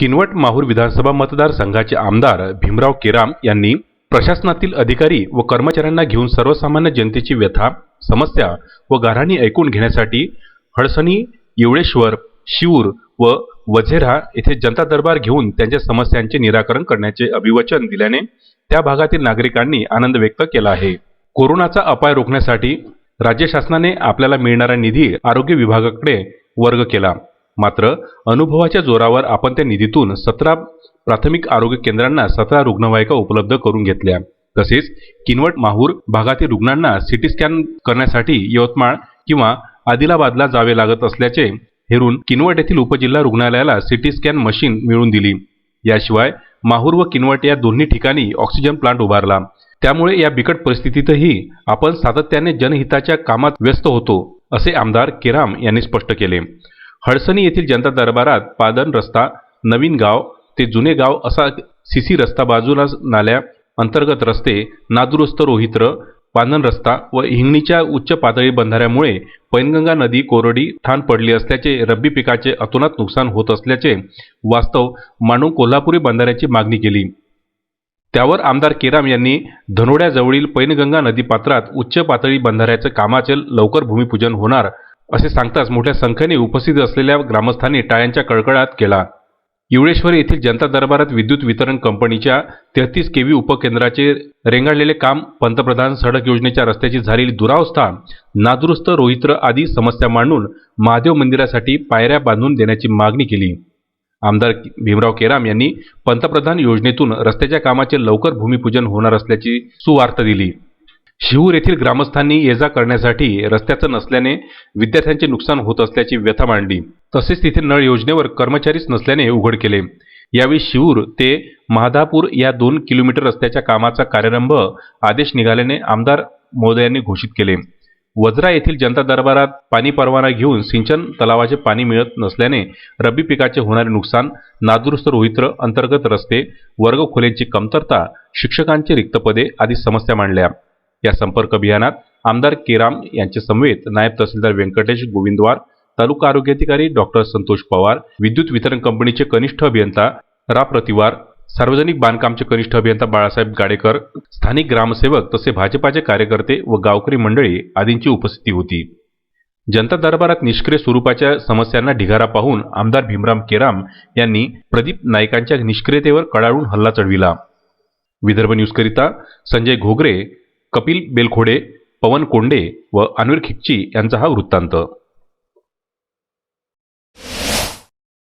किनवट माहूर विधानसभा मतदारसंघाचे आमदार भीमराव केराम यांनी प्रशासनातील अधिकारी व कर्मचाऱ्यांना घेऊन सर्वसामान्य जनतेची व्यथा समस्या व गाऱ्हाणी ऐकून घेण्यासाठी हडसणी येवळेश्वर शिऊर व वझेरा येथे जनता दरबार घेऊन त्यांच्या समस्यांचे निराकरण करण्याचे अभिवचन दिल्याने त्या भागातील नागरिकांनी आनंद व्यक्त केला आहे. कोरोनाचा अपाय रोखण्यासाठी राज्य शासनाने आपल्याला मिळणारा निधी आरोग्य विभागाकडे वर्ग केला. मात्र अनुभवाच्या जोरावर आपण त्या निधीतून सतरा प्राथमिक आरोग्य केंद्रांना सतरा रुग्णवाहिका उपलब्ध करून घेतल्या. तसेच किनवट माहूर भागातील रुग्णांना सिटी स्कॅन करण्यासाठी यवतमाळ किंवा आदिलाबादला जावे लागत असल्याचे हेरून किनवट येथील उपजिल्हा रुग्णालयाला सिटी स्कॅन मशीन मिळवून दिली. याशिवाय माहूर व किनवट या दोन्ही ठिकाणी ऑक्सिजन प्लांट उभारला. त्यामुळे या बिकट परिस्थितीतही आपण सातत्याने जनहिताच्या कामात व्यस्त होतो असे आमदार केराम यांनी स्पष्ट केले. हडसणी येथील जनता दरबारात पादन रस्ता नवीन गाव ते जुने गाव असा सीसी रस्ता बाजूला नाल्या अंतर्गत रस्ते नादुरुस्त रोहित्र पानन रस्ता व हिंगणीच्या उच्च पातळी बंधाऱ्यामुळे पैनगंगा नदी कोरडी ठाण पडली असल्याचे रब्बी पिकाचे अतोनात नुकसान होत असल्याचे वास्तव मांडून कोल्हापुरी बंधाऱ्याची मागणी केली. त्यावर आमदार केराम यांनी धनोड्याजवळील पैनगंगा नदी पात्रात उच्च पातळी बंधाऱ्याचे कामाचे लवकर भूमिपूजन होणार असे सांगताच मोठ्या संख्येने उपस्थित असलेल्या ग्रामस्थांनी टाळ्यांच्या कडकडाट केला. युळेश्वर येथील जनता दरबारात विद्युत वितरण कंपनीच्या तेहतीस केव्ही उपकेंद्राचे रेंगाळलेले काम पंतप्रधान सडक योजनेच्या रस्त्याची झालेली दुरावस्था नादुरुस्त रोहित्र आदी समस्या मांडून महादेव मंदिरासाठी पायऱ्या बांधून देण्याची मागणी केली. आमदार भीमराव केराम यांनी पंतप्रधान योजनेतून रस्त्याच्या कामाचे लवकर भूमिपूजन होणार असल्याची सुवार्ता दिली. शिवूर येथील ग्रामस्थांनी ये जा करण्यासाठी रस्त्याचं नसल्याने विद्यार्थ्यांचे नुकसान होत असल्याची व्यथा मांडली. तसेच तिथे नळ योजनेवर कर्मचारीच नसल्याने उघड केले. यावेळी शिवूर ते महादापूर या दोन किलोमीटर रस्त्याच्या कामाचा कार्यारंभ आदेश निघाल्याने आमदार महोदयांनी घोषित केले. वज्रा येथील जनता दरबारात पाणी परवाना घेऊन सिंचन तलावाचे पाणी मिळत नसल्याने रब्बी पिकाचे होणारे नुकसान नादुरुस्त रोहित्र अंतर्गत रस्ते वर्गखोल्यांची कमतरता शिक्षकांची रिक्त पदे आदी समस्या मांडल्या. या संपर्क अभियानात आमदार केराम यांच्या समवेत नायब तहसीलदार व्यंकटेश गोविंदवार तालुका आरोग्य अधिकारी डॉक्टर संतोष पवार विद्युत वितरण कंपनीचे कनिष्ठ अभियंता रा. प्रतिवार सार्वजनिक बांधकामचे कनिष्ठ अभियंता बाळासाहेब गाडेकर स्थानिक ग्रामसेवक तसे भाजपाचे कार्यकर्ते व गावकरी मंडळी आदींची उपस्थिती होती. जनता दरबारात निष्क्रिय स्वरूपाच्या समस्यांना ढिगारा पाहून आमदार भीमराम केराम यांनी प्रदीप नाईकांच्या निष्क्रियतेवर कडाळून हल्ला चढविला. विदर्भ न्यूजकरिता संजय घोगरे कपिल बेलखोडे पवन कोंडे व अन्वीर खिच्ची यांचा हा वृत्तांत.